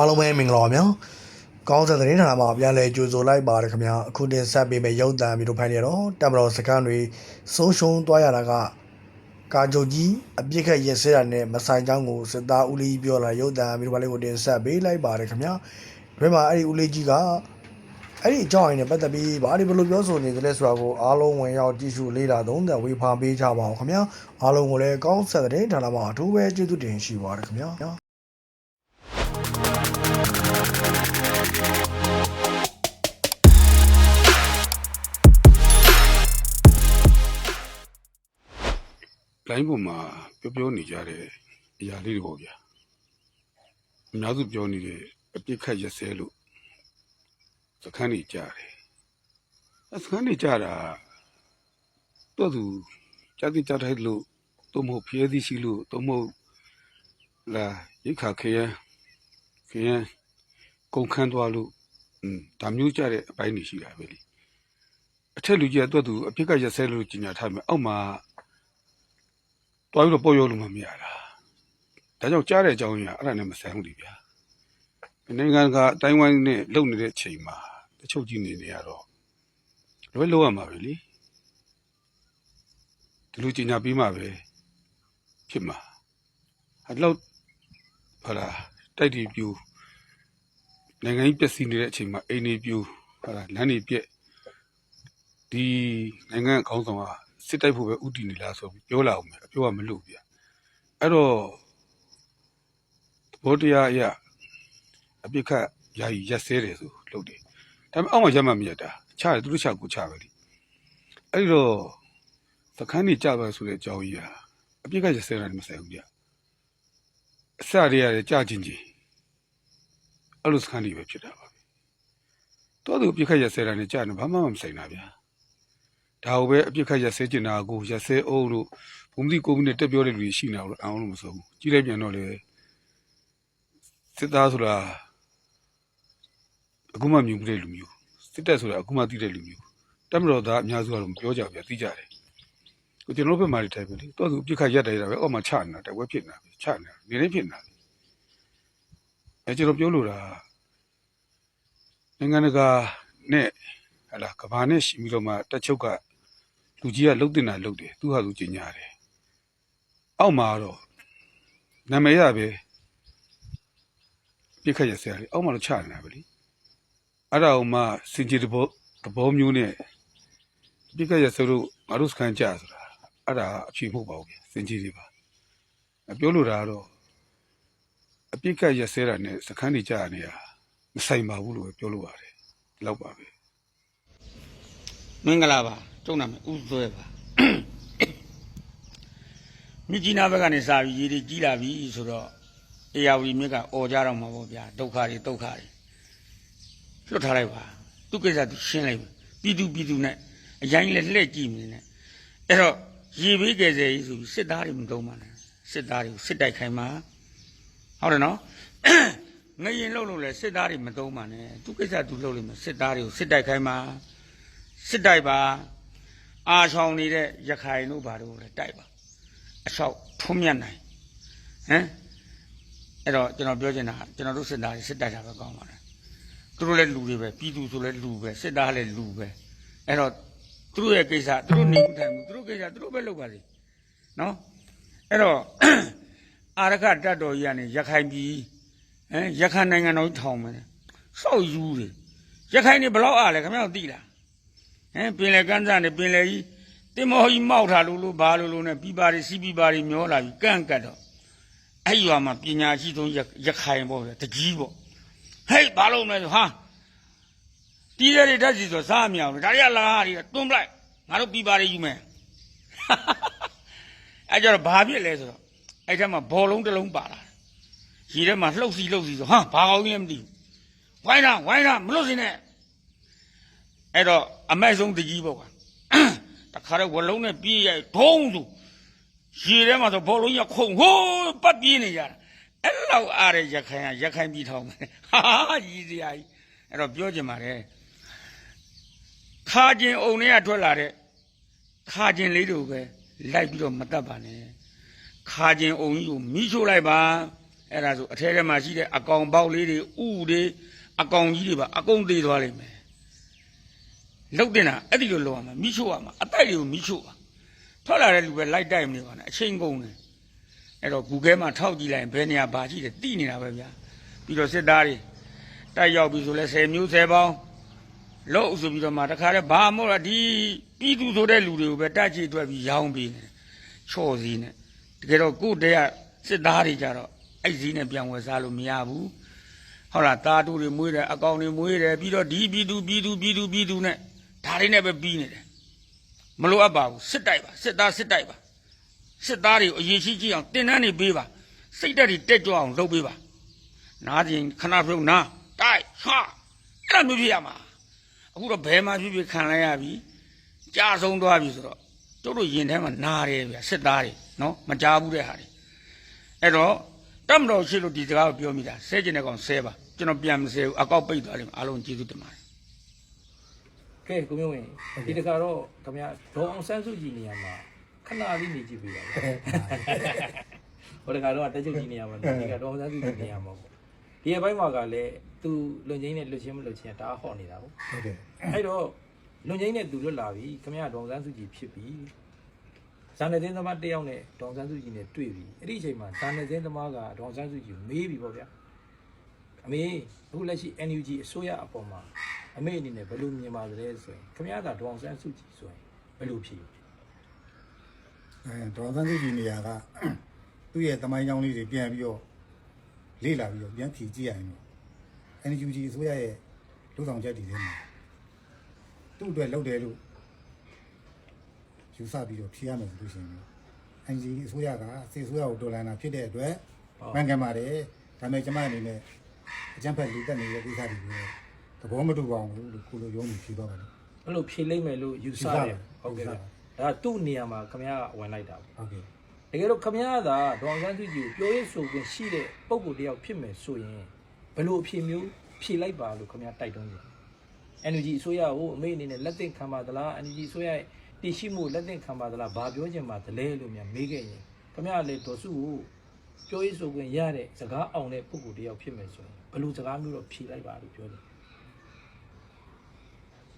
အားလုံးပဲမင်္ဂလာပါဗျာကောင်းတဲ့သတင်းဌာနမှာပြန်လည်ကြိုဆိုလိုက်ပါတယ်ခင်ဗျာအခုတင်ဆက်ပေးမယ့်ရုပ်သံမျိုးတို့ဖိုင်နေတော့တပ်မတော်စခန်းတွေဆုံးရှုံးသွားရတာကကာကြုတ်ကြီးအပြစ်ခတ်ရက်စဲတာနဲ့မဆိုင်ချောင်းကိုစစ်သားဦးလေးပြောလာရုပ်သံမျိုးတို့ဖိုင်လေးကိုတင်ဆက်ပေးလိုက်ပါတယ်ခင်ဗျာဒီမှာအဲ့ဒီဦးလေးကြီးကအဲ့ဒီအကြောင်းအရင်းနဲ့ပတ်သက်ပြီးဘာဒီဘယ်လိုပြောဆိုနေသလဲဆိုတာကိုအားလုံးဝင်ရောက်ကြည့်ရှုလေ့လာသုံးသပ်ဝေဖန်ပေးကြပါအောင်ခင်ဗျာအားလုံးကိုလည်းကောင်းဆက်တဲ့ဌာနမှာအထူးပဲကျေးဇူးတင်ရှိပါတယ်ခင်ဗျာ လိုင်းပေါ်မှာပြောပြောနေကြတဲ့အရာလေးတွေပေါ့ဗျာအများစုပြောနေတဲ့အပြစ်ခတ်ရက်စဲလို့စခန်းနေကြတယ်အစခန်းနေကြတာတော့သူကြတိကြထိုက်လို့တော့မဟုတ်ဖျဲသည်ရှိလို့တော့မဟုတ်လာရိတ်ခါခရမ်းခရမ်းကုန်ခန်းသွားလို့อืมဒါမျိုးကြတဲ့အပိုင်းတွေရှိတာပဲလေအထက်လူကြီးကတော့သူအပြစ်ကရက်စဲလို့ကြီးညာထားမယ်အောက်မှာ တွားပြီးတော့ပေါ်ရောလို့မမရတာဒါကြောင့်ကြားတဲ့အကြောင်းကြီးကအဲ့ဒါနဲ့မဆိုင်ဘူးလေဗျာနိုင်ငံကအတိုင်းဝိုင်းနဲ့လုံနေတဲ့အချိန်မှာတချို့ကြီးနေနေရတော့လွယ်လို့ရမှာပဲလေဒီလိုကြီးညာပြီးမှပဲဖြစ်မှာအဲ့လောက်ဟာလာတိုက်တီပြူနိုင်ငံကြီးပျက်စီးနေတဲ့အချိန်မှာအိမ်နေပြူဟာလာလမ်းနေပြက်ဒီနိုင်ငံအကောင်းဆောင်က စစ်တိုက်ဖို့ပဲဥတည်နေလားဆိုပြီးပြောလာအောင်မယ်အပြောကမလို့ဗျအဲ့တော့ဘောတရားအရအပြစ်ခတ်ယာယီရက်စဲတယ်ဆိုလုပ်တယ်ဒါပေမဲ့အောက်မှာရမှမရတာချတယ်သူတို့ချကိုချပဲလေအဲ့တော့သခန်းကြီးကြပါဆိုတဲ့အကြောင်းကြီးဟာအပြစ်ခတ်ရက်စဲတာနဲ့မဆိုင်ဘူးဗျအစရရတယ်ကြချင်းချင်းအဲ့လိုသခန်းကြီးပဲဖြစ်တာပါပဲတော်သူအပြစ်ခတ်ရက်စဲတာနဲ့ကြာနေဘာမှမဆိုင်တာဗျာ ဒါကိုပဲအပြစ်ခတ်ရက်စဲကျင်တာကိုရက်စဲအုပ်လို့ဘုံမသိကိုမိနဲ့တက်ပြောတဲ့လူတွေရှိနေအောင်လို့အောင်လို့မဆိုဘူးကြီးလိုက်ပြန်တော့လေစစ်သားဆိုတာအခုမှမြင်မှုတဲ့လူမျိုးစစ်တပ်ဆိုတာအခုမှသိတဲ့လူမျိုးတက်မတော်သားအများစုကတော့မပြောကြဘူးပြသိကြတယ်ကိုကျွန်တော်တို့ဘက်မှာတွေထိုင်ပဲလေတော့သူအပြစ်ခတ်ရက်တယ်တာပဲအောက်မှာချနေတာတဝက်ဖြစ်နေတာပဲချနေတာနေနေဖြစ်နေတာအဲကျွန်တော်ပြောလို့တာနိုင်ငံတကာနဲ့ဟလာကဘာနဲ့ရှိပြီးတော့မှတက်ချုပ်က လူကြီးကလှုပ်တင်တာလှုပ်တယ်သူဟာသူကျင်ညာတယ်အောက်မှာတော့နာမည်ရပဲပြစ်ခတ်ရဆရာလေးအောက်မှာတော့ချနေတာပဲလေအဲ့ဒါအောင်မှစင်ကြီးတဘောတဘောမျိုးနဲ့ပြစ်ခတ်ရဆတို့ငါတို့စကန်ကြဆိုတာအဲ့ဒါအဖြေမဟုတ်ပါဘူးဗျစင်ကြီးတွေပါအပြောလို့တာကတော့အပြစ်ခတ်ရဆဲတာနဲ့စခန်းတွေကြာနေတာမဆိုင်ပါဘူးလို့ပဲပြောလို့ရတယ်ဒီလောက်ပါပဲမင်္ဂလာပါ ကျုံနာမယ်ဥဆွဲပါမြစ်ကြီးနားဘက်ကနေစာပြီးရေတွေကြီးလာပြီဆိုတော့အေယာဝတီမြစ်ကអော်ကြတော့မှာပေါ့ဗျာဒုက္ခတွေဒုက္ခတွေလွတ်ထားလိုက်ပါသူကိစ္စသူရှင်းလိုက်ပြီပြည်သူပြည်သူနဲ့အရင်လည်းလှည့်ကြည့်နေတယ်အဲ့တော့ရေဘေးကယ်ဆယ်ရေးဆိုပြီးစစ်သားတွေမတုံးပါနဲ့စစ်သားတွေကိုစစ်တိုက်ခိုင်းပါဟုတ်တယ်နော်ငရင်လှုပ်လို့လဲစစ်သားတွေမတုံးပါနဲ့သူကိစ္စသူလှုပ်လိမ့်မယ်စစ်သားတွေကိုစစ်တိုက်ခိုင်းပါစစ်တိုက်ပါ အာဆောင်နေတဲ့ရခိုင်တို့ဘာတို့လည်းတိုက်ပါအလျှောက်ထုံးမြတ်နိုင်ဟမ်အဲ့တော့ကျွန်တော်ပြောချင်တာကကျွန်တော်တို့စစ်သားတွေစစ်တိုက်တာပဲကောင်းပါတယ်သူတို့လည်းလူတွေပဲပြည်သူဆိုလည်းလူပဲစစ်သားလည်းလူပဲအဲ့တော့သူတို့ရဲ့ကိစ္စသူတို့နေမှုထိုင်မှုသူတို့ကိစ္စသူတို့ပဲလုပ်ပါစေနော်အဲ့တော့အာရခတတ်တော်ကြီးကနေရခိုင်ပြည်ဟမ်ရခိုင်နိုင်ငံတော်ကြီးထောင်မယ်စောက်ယူတယ်ရခိုင်နေဘယ်လောက်အားလဲခင်ဗျားတို့သိလား ဟမ်ပင်လေကန်းစားနေပင်လေကြီးတင်မောကြီးမောက်ထားလို့လို့ဘာလို့လို့နဲ့ပြပါရီစီးပြပါရီမျောလာပြီကန့်ကတ်တော့အဲ့ရွာမှာပညာရှိဆုံးရရခိုင်ပေါ့ဗျာတကြီးပေါ့ဟဲ့ဘာလို့မလဲဆိုဟာတီးရတဲ့ဓာတ်စီဆိုစားမရဘူးဒါတွေကလာဟာတွေတွန်းပလိုက်ငါတို့ပြပါရီယူမယ်အဲ့ကြတော့ဘာဖြစ်လဲဆိုတော့အဲ့ထက်မှာဘောလုံးတစ်လုံးပါလာရေထဲမှာလှုပ်စီလှုပ်စီဆိုဟာဘာကောင်းကြီးလဲမသိဘူးဝိုင်းတာဝိုင်းတာမလွတ်စင်းနဲ့ အဲ့တော့အမိုက်ဆုံးတကြီးပေါ့ကွာတခါတော့ဝလုံးနဲ့ပြေးရိုက်ဒုံးဆိုရေထဲမှာဆိုဘောလုံးရခုံဟိုးပတ်ပြေးနေကြတာအဲ့လောက်အားရရခိုင်ကရခိုင်ပြည်ထောင်မယ်ဟာကြီးစရာကြီးအဲ့တော့ပြောချင်ပါတယ်ခါကျင်အုံတွေကထွက်လာတဲ့ခါကျင်လေးတို့ပဲလိုက်ပြီးတော့မတတ်ပါနဲ့ခါကျင်အုံကြီးကိုမိချို့လိုက်ပါဟအဲ့ဒါဆိုအထဲထဲမှာရှိတဲ့အကောင်ပေါက်လေးတွေဥတွေအကောင်ကြီးတွေပါအကုန်သေးသွားလိမ့်မယ် လုတ်တင်တာအဲ့ဒီလိုလုပ်ရမှာမိချို့ရမှာအတိုက်တွေကိုမိချို့ပါထွက်လာတဲ့လူပဲလိုက်တိုက်မနေပါနဲ့အချိန်ကုန်တယ်အဲ့တော့ Google မှာထောက်ကြည့်လိုက်ရင်ဘယ်နေရာဘာရှိတယ်သိနေတာပဲဗျာပြီးတော့စစ်သားတွေတိုက်ရောက်ပြီဆိုလဲ10မျိုး10ပေါင်းလို့ဆိုပြီးတော့မှတခါတည်းဘာမို့လားဒီပြည်သူဆိုတဲ့လူတွေကိုပဲတက်ချီအတွက်ပြီးရောင်းပေးနေတယ်ချော့စည်းနဲ့တကယ်တော့ကိုယ့်တည်းကစစ်သားတွေကြတော့အဲ့စည်းနဲ့ပြန်ဝယ်စားလို့မရဘူးဟုတ်လားတာတူတွေမွေးတယ်အကောင်တွေမွေးတယ်ပြီးတော့ဒီပြည်သူပြည်သူပြည်သူပြည်သူနဲ့ ဒါတွေနဲ့ပဲပြီးနေတယ်မလိုအပ်ပါဘူးစစ်တိုက်ပါစစ်သားစစ်တိုက်ပါစစ်သားတွေကိုအရေးရှိကြည့်အောင်တင်တန်းနေပေးပါစိတ်ဓာတ်တွေတက်ကြွအောင်လုပ်ပေးပါနားကျင်ခဏပြုံးနာတိုက်ဟာအဲ့လိုမျိုးဖြစ်ရမှာအခုတော့ဘယ်မှာဖြစ်ဖြစ်ခံလိုက်ရပြီကြာဆုံးသွားပြီဆိုတော့တို့တို့ရင်ထဲမှာနာတယ်ဗျစစ်သားတွေနော်မကြားဘူးတဲ့ဟာတွေအဲ့တော့တတ်မတော်ရှိလို့ဒီစကားကိုပြောမိတာဆဲကျင်တဲ့ကောင်ဆဲပါကျွန်တော်ပြန်မဆဲဘူးအကောက်ပိတ်သွားလိမ့်မယ်အားလုံးကျေးဇူးတင်ပါတယ် ကဲကိုမျိုးဝင်ဒီတခါတော့ခင်ဗျာဒေါအောင်ဆန်းစုကြည်နေရာမှာခဏလေးနေကြည့်ပေးပါဦးဟိုတခါတော့တက်ချုပ်ကြီးနေရာမှာဒီကဒေါအောင်ဆန်းစုကြည်နေရာမှာပေါ့ဒီအပိုင်းမှာကလည်းသူလွန်ချင်းနဲ့လွတ်ချင်းမလွတ်ချင်းတအားဟော့နေတာပေါ့ဟုတ်တယ်အဲ့တော့လွန်ချင်းနဲ့သူလွတ်လာပြီခင်ဗျာဒေါအောင်ဆန်းစုကြည်ဖြစ်ပြီဇာနေသိန်းသမားတယောက်နဲ့ဒေါအောင်ဆန်းစုကြည်နဲ့တွေ့ပြီအဲ့ဒီအချိန်မှာဇာနေသိန်းသမားကဒေါအောင်ဆန်းစုကြည်ကိုမေးပြီပေါ့ဗျာအ မေအခုလက်ရှိ NUG အစိုးရအပေါ်မှာအမေအနေနဲ့ဘယ်လိုမြင်ပါသလဲဆိုရင်ခင်ဗျားကဒေါအောင်ဆန်းစုကြည်ဆိုရင်ဘယ်လိုဖြေအဲဒေါ်စန်းစုကြည်နေရာကသူ့ရဲ့တမိုင်းကြောင်းလေးတွေပြန်ပြီးတော့လေ့လာပြီးတော့ပြန်ဖြည့်ကြည့်ရရင်တော့ NUG အစိုးရရဲ့လူဆောင်ချက်တွေထဲမှာသူ့အတွက်လုပ်တယ်လို့ယူဆပြီးတော့ဖြည့်ရမယ်ဆိုလို့ရှိရင်တော့ NUG အစိုးရကစေအစိုးရကိုတော်လှန်တာဖြစ်တဲ့အတွက်မှန်ကန်ပါတယ်ဒါပေမဲ့ကျွန်မအနေနဲ့ အကြံဖက်လူတက်နေတဲ့ကိစ္စတွေကိုသဘောမတူပါဘူးလို့ကိုလိုရုံးပြီးဖြည့်တော့ပါတယ် အဲ့လိုဖြေလိုက်မယ်လို့ယူဆတယ်ဟုတ်ကဲ့ယူဆဗျတယ် ဒါသူ့နေရာမှာခင်ဗျားကဝင်လိုက်တာပေါ့ဟုတ်ကဲ့တကယ်တော့ခမရသာဒေါအောင်ဆန်းစုကြည်ကိုပြောရေးဆိုခွင့်ရှိတဲ့ပုံကိုယ်တယောက်ဖြစ်မယ်ဆိုရင်ဘယ်လိုအဖြစ်မျိုးဖြေလိုက်ပါလို့ခမရတိုက်တွန်းတယ် NUG အစိုးရကိုအမေအနေနဲ့လက်သင့်ခံပါသလား NUG အစိုးရရဲ့တည်ရှိမှုလက်သင့်ခံပါသလားဘာပြောချင်ပါသလဲလို့များမေးခဲ့ရင်ခမရလည်းဒေါ်စုကို ပြောရေးဆိုခွင့်ရတဲ့စကားအောင်တဲ့ပုံကိုယ်တယောက်ဖြစ်မယ်ဆိုရင်ဘယ်လိုစကားမျိုးတော့ဖြေလိုက်ပါလို့ပြောတယ်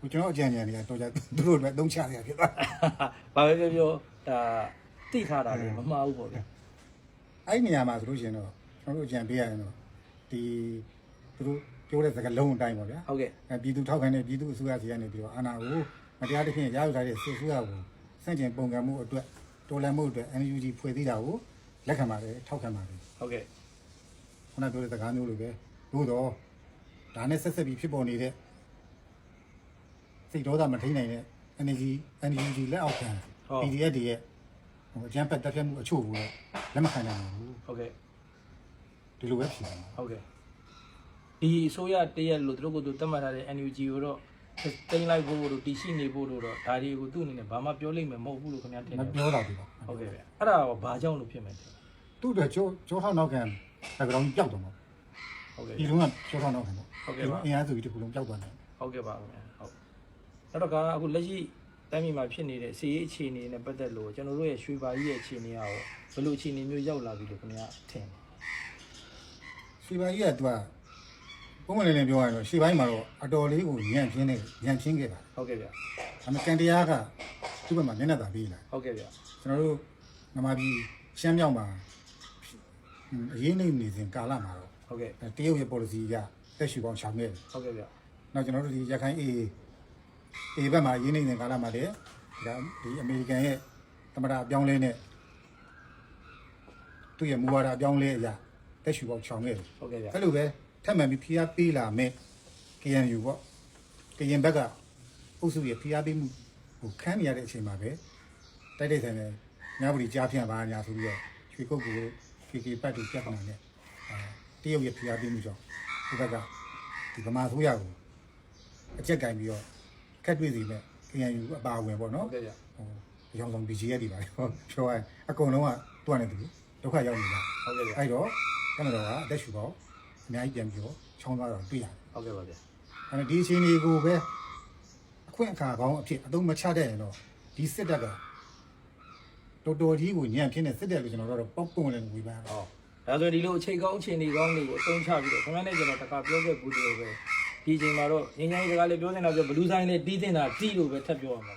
ကိုကျွန်တော်အကြံဉာဏ်တွေကတော်ကြသူတို့လည်းသုံးချရဖြစ်သွားဘာပဲပြောပြောဒါသိထားတာလည်းမမှားဘူးပေါ့ဗျာအဲ့ဒီနေရာမှာဆိုလို့ရှိရင်တော့ကျွန်တော်တို့အကြံပေးရရင်တော့ဒီသူတို့ပြောတဲ့စကားလုံးအတိုင်းပေါ့ဗျာဟုတ်ကဲ့အဲပြည်သူထောက်ခံတဲ့ပြည်သူအစိုးရစီကနေပြီးတော့အာဏာကိုမတရားတစ်ဖြင့်ရယူထားတဲ့စစ်အစိုးရကိုစန့်ကျင်ပုံကံမှုအတွက်တော်လှန်မှုအတွက် NUG ဖွဲ့စည်းတာကို လက်ခံပါတယ်ထောက်ခံပါတယ်ဟုတ်ကဲ့ခုနပြောတဲ့စကားမျိုးလိုပဲသို့တော့ဒါနဲ့ဆက်ဆက်ပြီးဖြစ်ပေါ်နေတဲ့စိတ်ဒေါသမထိန်နိုင်တဲ့ energy NUG လက်အောက်ခံ PDF တွေရဲ့ဟိုအကြမ်းဖက်တပ်ဖြတ်မှုအချို့ကိုလည်းလက်မခံနိုင်ဘူးဟုတ်ကဲ့ဒီလိုပဲဖြစ်နေတာဟုတ်ကဲ့ဒီအစိုးရတရက်လို့သူတို့ကသူတတ်မှတ်ထားတဲ့ NUG ကိုတော့ တင်လိုက်ဖို့တို့တည်ရှိနေဖို့တို့တော့ဒါတွေကိုသူ့အနေနဲ့ဘာမှပြောလိမ့်မယ်မဟုတ်ဘူးလို့ခင်ဗျာထင်မတယ်ပြောတော့ဘူးပေါ့ဟုတ်ကဲ့ဗျအဲ့ဒါကဘာကြောင့်လို့ဖြစ်မယ်ထင်သူ့အတွက်ကျောကျောထောက်နောက်ခံဘက်ကောင်ကြီးပျောက်တော့မှာဟုတ်ကဲ့ဒီလုံးကကျောထောက်နောက်ခံပေါ့ဟုတ်ကဲ့ပါအင်အားစုကြီးတစ်ခုလုံးပျောက်သွားတယ်ဟုတ်ကဲ့ပါခင်ဗျာဟုတ်နောက်တော့ကအခုလက်ရှိတိုင်းပြည်မှာဖြစ်နေတဲ့စီရေးအခြေအနေနဲ့ပတ်သက်လို့ကျွန်တော်တို့ရဲ့ရွှေပါကြီးရဲ့အခြေအနေကရောဘယ်လိုအခြေအနေမျိုးရောက်လာပြီလို့ခင်ဗျာထင်ရှေ့ပိုင်းကြီးကသူက ပုံမှန်လေးလေးပြောရရင်တော့ရှေ့ပိုင်းမှာတော့အတော်လေးကိုညံ့ပြင်းနေညံ့ပြင်းခဲ့တာဟုတ်ကဲ့ဗျဒါပေမဲ့ကန်တရားကသူ့ဘက်မှာမျက်နှာသာပေးလာဟုတ်ကဲ့ဗျကျွန်တော်တို့နမပြည်ရှမ်းမြောက်မှာဟွန်းအရေးနေနေစဉ်ကာလမှာတော့ဟုတ်ကဲ့အဲတရုတ်ရဲ့ policy ကတက်ရှူပေါင်းရှောင်ခဲ့တယ်ဟုတ်ကဲ့ဗျနောက်ကျွန်တော်တို့ဒီရခိုင်အေးအေးဘက်မှာအရေးနေစဉ်ကာလမှာတည်းဒါဒီအမေရိကန်ရဲ့သမ္မတအပြောင်းလဲနဲ့သူ့ရဲ့မူဝါဒအပြောင်းလဲအရာတက်ရှူပေါင်းရှောင်ခဲ့တယ်ဟုတ်ကဲ့ဗျအဲ့လိုပဲ ထပ်မှန်ပြီးဖိအားပေးလာမဲ့ KNU ပေါ့ကရင်ဘက်ကအုပ်စုရဲ့ဖိအားပေးမှုဟိုခန်းနေရတဲ့အချိန်မှာပဲတိုက်တိုက်ဆိုင်ဆိုင်ညပရီကြားဖြန့်ပါညာဆိုပြီးတော့ရွှေကုတ်ကို KK ပတ်တူပြဿနာနဲ့အဲတရုတ်ရဲ့ဖိအားပေးမှုကြောင့်ဒီဘက်ကဒီဗမာဆိုရကိုအကြက်ကင်ပြီးတော့ခက်တွေ့စီမဲ့ KNU အပါအဝင်ပေါ့ဟုနော်တ်ကဲ့ဗျဟိုအကြောင်းဆုံး BGF တွေပါလေဟောပြောရရင်အကုန်လုံးကတွန်းနေတယ်ဒုက္ခရောက်နေတာဟုတ်ကဲ့ဗျအဲ့တော့ကမ္ဘာတော်ကအသက်ရှူပေါင်း အများကြီးပြန်ပြီးတော့ချောင်းသွားတော့တွေ့ရတယ်ဟုတ်ကဲ့ပါဗျ။အဲ့ဒါဒီအချိန်လေးကိုပဲအခွင့်အခါကောင်းအဖြစ်အသုံးမချတဲ့ရင်တော့ဒီစစ်တပ်ကတော်တော်ကြီးကိုညံ့ပြင်းတဲ့စစ်တပ်ကိုကျွန်တော်တို့ကတော့ပေါက်ပွင့်လည်းဝေဖန်ဟောတဒါဆိုရင်ဒီလိုအခြေကောင်းအခြေအနေကောင်းတွေကိုအသုံးချပြီးတော့ခင်ဗျားနဲ့ကျွန်တော်တခါပြောခဲ့ဘူးလို့ပဲဒီအချိန်မှာတော့ငင်းငင်းစကားလေးပြောနေတာပြောဘလူးဆိုင်လေးတီးတင်တာတီးလို့ပဲထပ်ပြောရမှာ